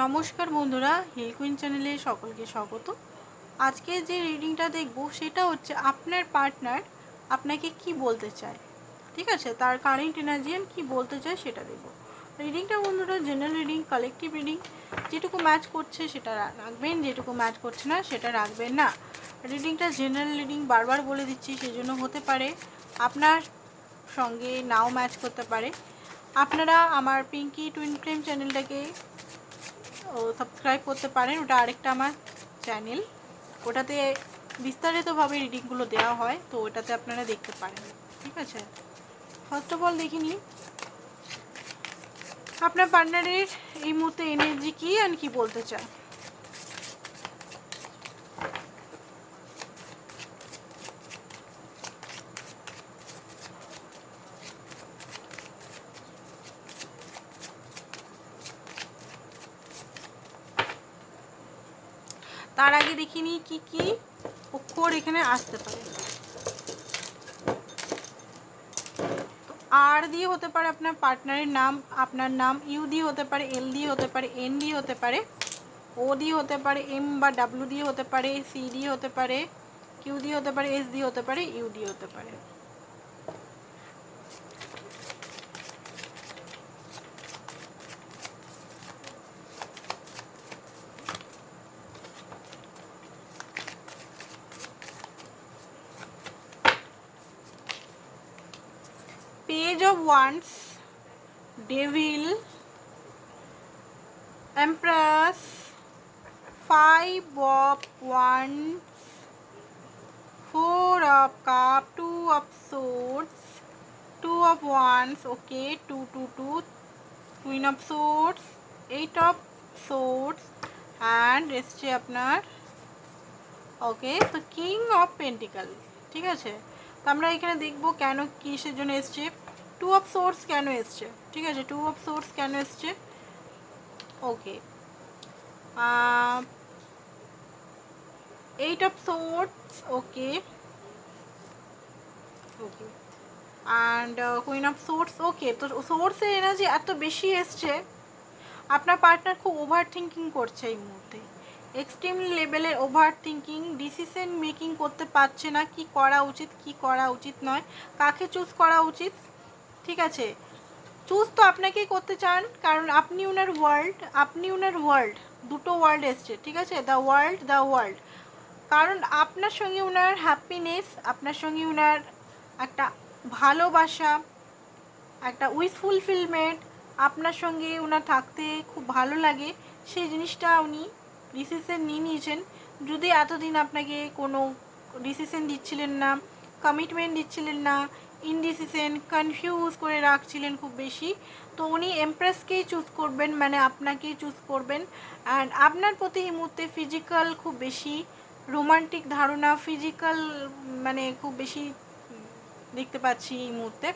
নমস্কার বন্ধুরা hill queen চ্যানেলে সকলকে স্বাগত। আজকে যে রিডিংটা দেখব, সেটা হচ্ছে আপনার পার্টনার আপনাকে কি বলতে চায়। ঠিক আছে? তার কারেন্ট এনার্জিয়ান কি বলতে চায়, সেটা দেখব। রিডিংটা বন্ধুরা জেনারেল রিডিং কালেকটিভ রিডিং যেটুকু ম্যাচ করছে সেটা রাখবেন, যেটুকু ম্যাচ করছে না, সেটা রাখবেন না। রিডিংটা জেনারেল রিডিং বারবার বলে দিচ্ছি সেই জন্য হতে পারে। আপনার সঙ্গে নাও ম্যাচ করতে পারে। আপনারা আমার পিঙ্কি টুইন ফ্লেম চ্যানেলটাকে সাবস্ক্রাইব করতে পারেন। ওটা আরেকটা আমার চ্যানেল ওটাতে বিস্তারিতভাবে রিডিংগুলো দেওয়া হয়, তো ওটাতে আপনারা দেখতে পারেন। ঠিক আছে? ফার্স্ট অফ অল দেখে নিন আপনার পার্টনারের এই মুহূর্তে এনার্জি কী আর কি বলতে চায় তার আগে দেখিনি কি কি অক্ষর এখানে আসতে পারে আর দিয়ে হতে পারে আপনার পার্টনারের নাম আপনার নাম ইউ দিয়ে হতে পারে এল দিয়ে হতে পারে এন দিয়ে হতে পারে ও দিয়ে হতে পারে এম বা ডাব্লিউ দিয়ে হতে পারে সি দিয়ে হতে পারে কিউ দিয়ে হতে পারে এস দিয়ে হতে পারে ইউ দিয়ে হতে পারে page of wands devil empress five of wands four of cup two of swords two of wands okay two two two queen of swords eight of swords and এসছে আপনার ওকে তো কিং অফ পেন্টিকাল ঠিক আছে তো আমরা এখানে দেখব কেন কিসের জন্য এসছে। টু অফ সোর্স কেন এসছে? ঠিক আছে টু অফ সোর্স কেন এসছে? Okay eight of source okay okay and queen of source okay তো সোর্সের এনার্জি এত বেশি এসছে। আপনার পার্টনার খুব ওভার থিঙ্কিং করছে এই মুহূর্তে। এক্সট্রিম লেভেলের ওভার থিঙ্কিং ডিসিশন মেকিং করতে পারছে না, কি করা উচিত, কি করা উচিত নয়, কাকে চুজ করা উচিত, ঠিক আছে? চুজ তো আপনাকেই করতে চান, কারণ আপনি ওনার ওয়ার্ল্ড আপনি ওনার ওয়ার্ল্ড দুটো ওয়ার্ল্ড এসছে, ঠিক আছে? দ্য ওয়ার্ল্ড দ্য ওয়ার্ল্ড কারণ আপনার সঙ্গে ওনার হ্যাপিনেস আপনার সঙ্গে ওনার একটা ভালোবাসা, একটা উইথ ফুলফিলমেন্ট আপনার সঙ্গে ওনার থাকতে খুব ভালো লাগে, সেই জিনিসটা উনি ডিসিশন নিয়ে নিয়েছেন। যদি এতদিন আপনাকে কোনো ডিসিশন দিচ্ছিলেন না কমিটমেন্ট দিচ্ছিলেন না ইনডিসিশন কনফিউজ করে রাখছিলেন খুব বেশি, তো উনি এমপ্রেসকেই চুজ করবেন মানে আপনাকেই চুজ করবেন। অ্যান্ড আপনার প্রতি এই মুহূর্তে ফিজিক্যাল খুব বেশি রোমান্টিক ধারণা ফিজিক্যাল মানে খুব বেশি দেখতে পাচ্ছি এই মুহূর্তে।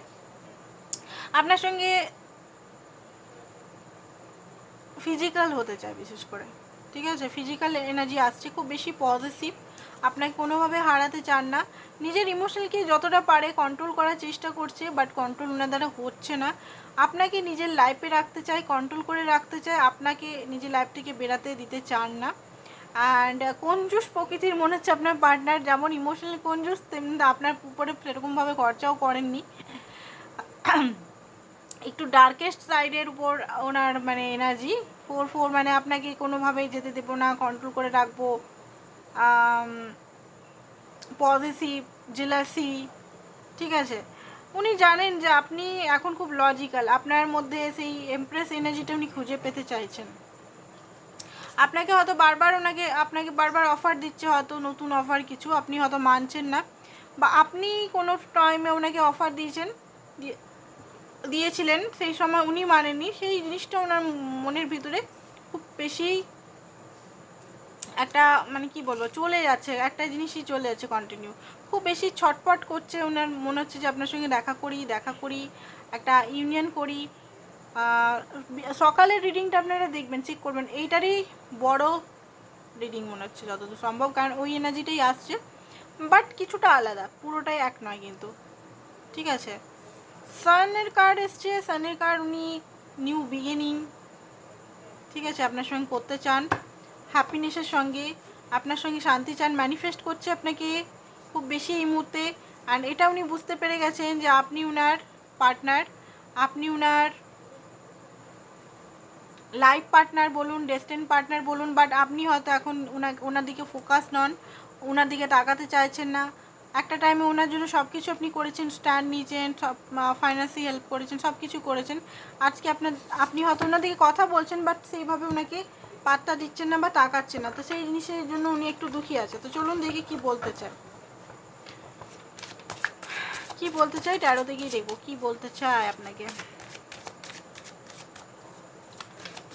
আপনার সঙ্গে ফিজিক্যাল হতে চায় বিশেষ করে। ঠিক আছে? ফিজিক্যাল এনার্জি আসছে, খুব বেশি পজিটিভ আপনাকে কোনোভাবে হারাতে চান না। নিজের ইমোশনালকে যতটা পারে কন্ট্রোল করার চেষ্টা করছে বাট কন্ট্রোল ওনার দ্বারা হচ্ছে না। আপনাকে নিজের লাইফে রাখতে চায় কন্ট্রোল করে রাখতে চায়, আপনাকে নিজের লাইফ থেকে বেরাতে দিতে চান না। অ্যান্ড কঞ্জুস প্রকৃতির মনে হচ্ছে আপনার পার্টনার যেমন ইমোশনালি কঞ্জুস তেমনি আপনার উপরে সেরকমভাবে খরচাও করেননি। একটু ডার্কেস্ট সাইডের উপর ওনার মানে এনার্জি ফোর ফোর মানে আপনাকে কোনোভাবেই যেতে দেবো না কন্ট্রোল করে রাখব। পজিটিভ জেলাসি ঠিক আছে? উনি জানেন যে আপনি এখন খুব লজিক্যাল আপনার মধ্যে সেই এমপ্রেস এনার্জিটা উনি খুঁজে পেতে চাইছেন। আপনাকে হয়তো বারবার ওনাকে, আপনাকে বারবার অফার দিচ্ছে, হয়তো নতুন অফার কিছু আপনি হয়তো মানছেন না। বা আপনি কোনো টাইমে ওনাকে অফার দিয়েছেন দিয়েছিলেন, সেই সময় উনি মানেননি। সেই জিনিসটা ওনার মনের ভিতরে খুব বেশি একটা মানে কি বলব, চলে যাচ্ছে, একটা জিনিসই চলে যাচ্ছে কন্টিনিউ খুব বেশি ছটপট করছে ওনার, মনে হচ্ছে যে আপনার সঙ্গে দেখা করি দেখা করি, একটা ইউনিয়ন করি। সকালের রিডিংটা আপনারা দেখবেন চেক করবেন, এইটারই বড় রিডিং মনে হচ্ছে যতদূর সম্ভব, কারণ ওই এনার্জিটাই আসছে। বাট কিছুটা আলাদা, পুরোটাই এক নয় কিন্তু। ঠিক আছে? সানের কার্ড এসছে, সানের কার্ড উনি নিউ বিগিনিং ঠিক আছে, আপনার সঙ্গে করতে চান হ্যাপিনেসের সঙ্গে, আপনার সঙ্গে শান্তি চান ম্যানিফেস্ট করছে আপনাকে খুব বেশি এই মুহূর্তে অ্যান্ড এটা উনি বুঝতে পেরে গেছেন যে আপনি উনার পার্টনার আপনি উনার লাইফ পার্টনার বলুন ডেস্টেন পার্টনার বলুন বাট আপনি হয়তো এখন ওনা ওনার দিকে ফোকাস নন ওনার দিকে তাকাতে চাইছেন না একটা টাইমে ওনার জন্য সব কিছু আপনি করেছেন স্ট্যান্ড নিয়েছেন, সব ফাইন্যান্সি হেল্প করেছেন সব কিছু করেছেন। আজকে আপনার, আপনি হয়তো ওনার দিকে কথা বলছেন বাট সেইভাবে ওনাকে পাত্তা দিচ্ছেন না বা তাকাচ্ছেন না। তো সেই জিনিসের জন্য উনি একটু দুঃখী আছে। তো চলুন দেখি কি বলতে চায়। কি বলতে চাই ট্যারো দেখেই দেখব। কি বলতে চায় আপনাকে?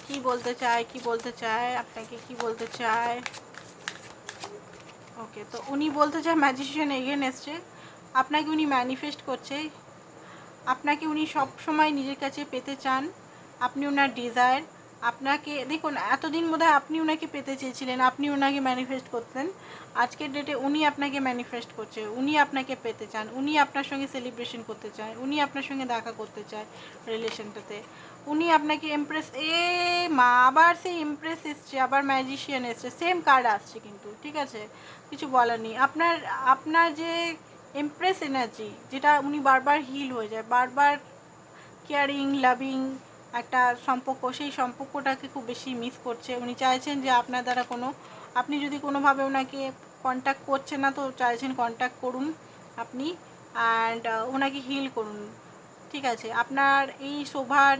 কি বলতে চায়? কি বলতে চায় আপনাকে? কি বলতে চায়? ওকে, তো উনি বলতে চায় ম্যাজিশিয়ান এগেন এসছে। আপনাকে উনি ম্যানিফেস্ট করছে। আপনাকে উনি সব সময় নিজের কাছে পেতে চান। আপনি ওনার ডিজায়ার আপনাকে, দেখুন, এতদিন বোধহয় আপনি ওনাকে পেতে চেয়েছিলেন, আপনি ওনাকে ম্যানিফেস্ট করতেন। আজকের ডেটে উনি আপনাকে ম্যানিফেস্ট করছে, উনি আপনাকে পেতে চান, উনি আপনার সঙ্গে সেলিব্রেশন করতে চায়, উনি আপনার সঙ্গে দেখা করতে চায় রিলেশনটাতে উনি আপনাকে এমপ্রেস এ মা, আবার সেই এমপ্রেস এসছে, আবার ম্যাজিশিয়ান এসছে সেম কার্ড আসছে কিন্তু, ঠিক আছে? কিছু বলার নেই। আপনার আপনার যে এমপ্রেস এনার্জি যেটা উনি বারবার হিল হয়ে যায়, বারবার কেয়ারিং লাভিং একটা সম্পর্ক, সেই সম্পর্কটাকে খুব বেশি মিস করছে। উনি চাইছেন যে আপনার দ্বারা কোনো, আপনি যদি কোনোভাবে ওনাকে কন্ট্যাক্ট করছেন না, তো চাইছেন কন্ট্যাক্ট করুন আপনি অ্যান্ড ওনাকে হিল করুন। ঠিক আছে, আপনার এই শোভার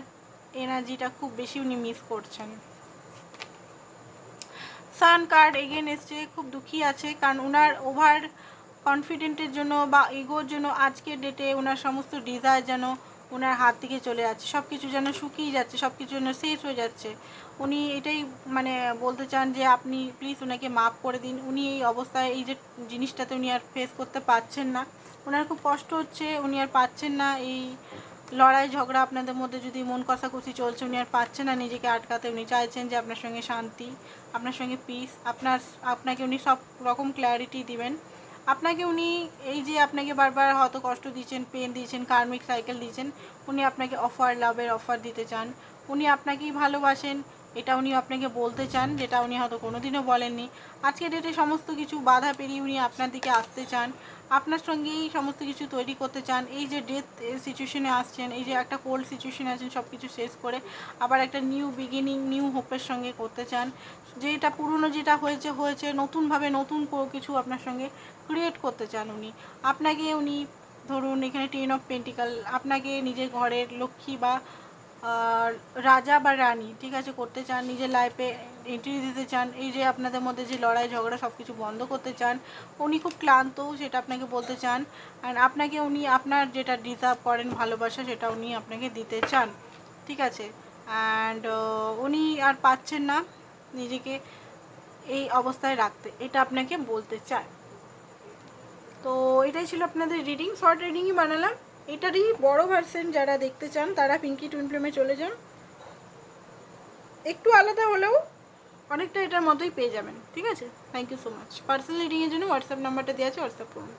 এনার্জিটা খুব বেশি উনি মিস করছেন। সান কার্ড এগেন এসছে, খুব দুঃখী আছে, কারণ ওনার ওভার কনফিডেন্টের জন্য বা ইগোর জন্য আজকের ডেটে ওনার সমস্ত ডিজায়ার যেন ওনার হাত থেকে চলে যাচ্ছে। সব কিছু যেন শুকিয়ে যাচ্ছে সব কিছু যেন শেষ হয়ে যাচ্ছে। উনি এটাই মানে বলতে চান যে আপনি প্লিজ ওনাকে মাফ করে দিন। উনি এই অবস্থায়, এই যে জিনিসটাতে উনি আর ফেস করতে পারছেন না। ওনার খুব কষ্ট হচ্ছে, উনি আর পাচ্ছেন না। এই লড়াই, ঝগড়া আপনাদের মধ্যে যদি মন কষাকষি চলছে, উনি আর পাচ্ছেন না নিজেকে আটকাতে। উনি চাইছেন যে আপনার সঙ্গে শান্তি, আপনার সঙ্গে পিস আপনার, আপনাকে উনি সব রকম ক্ল্যারিটি দিবেন। আপনাকে উনি এই যে আপনাকে বারবার হয়তো কষ্ট দিয়েছেন পেন দিয়েছেন কার্মিক সাইকেল দিয়েছেন, উনি আপনাকে অফার লাভের অফার দিতে চান। উনি আপনাকেই ভালোবাসেন। এটা উনি আপনাকে বলতে চান, যেটা উনি হয়তো কোনোদিনও বলেননি। আজকে ডেটে সমস্ত কিছু বাধা পেরিয়ে উনি আপনার দিকে আসতে চান, আপনার সঙ্গেই সমস্ত কিছু তৈরি করতে চান। এই যে ডেথ সিচুয়েশনে আসছেন, এই যে একটা কোল্ড সিচুয়েশনে আছেন সব কিছু শেষ করে আবার একটা নিউ বিগিনিং নিউ হোপের সঙ্গে করতে চান। যেটা পুরনো যেটা হয়েছে হয়েছে, নতুনভাবে নতুন কিছু আপনার সঙ্গে ক্রিয়েট করতে চান উনি। আপনাকে উনি ধরুন এখানে টেন অফ পেন্টিকাল আপনাকে নিজের ঘরের লক্ষ্মী বা রাজা বা রানী, ঠিক আছে, করতে চান, নিজের লাইফে এন্ট্রি দিতে চান, এই যে আপনাদের মধ্যে যে লড়াই, ঝগড়া সব কিছু বন্ধ করতে চান, উনি খুব ক্লান্ত, সেটা আপনাকে বলতে চান অ্যান্ড আপনাকে উনি আপনার যেটা ডিজার্ভ করেন, ভালোবাসা, সেটা উনি আপনাকে দিতে চান, ঠিক আছে? অ্যান্ড উনি আর পাচ্ছেন না নিজেকে এই অবস্থায় রাখতে, এটা আপনাকে বলতে চায়। তো এটাই ছিল আপনাদের রিডিং শর্ট রিডিংই বানালাম। এটারই বড় ভার্সন যারা দেখতে চান, তারা পিঙ্কি টুইন ফ্লেমে চলে যান। একটু আলাদা হলেও অনেকটা এটার মতোই পেয়ে যাবেন, ঠিক আছে? Thank you so much personal রিডিংয়ের জন্য হোয়াটসঅ্যাপ নাম্বারটা দেওয়া আছে হোয়াটসঅ্যাপ করুন।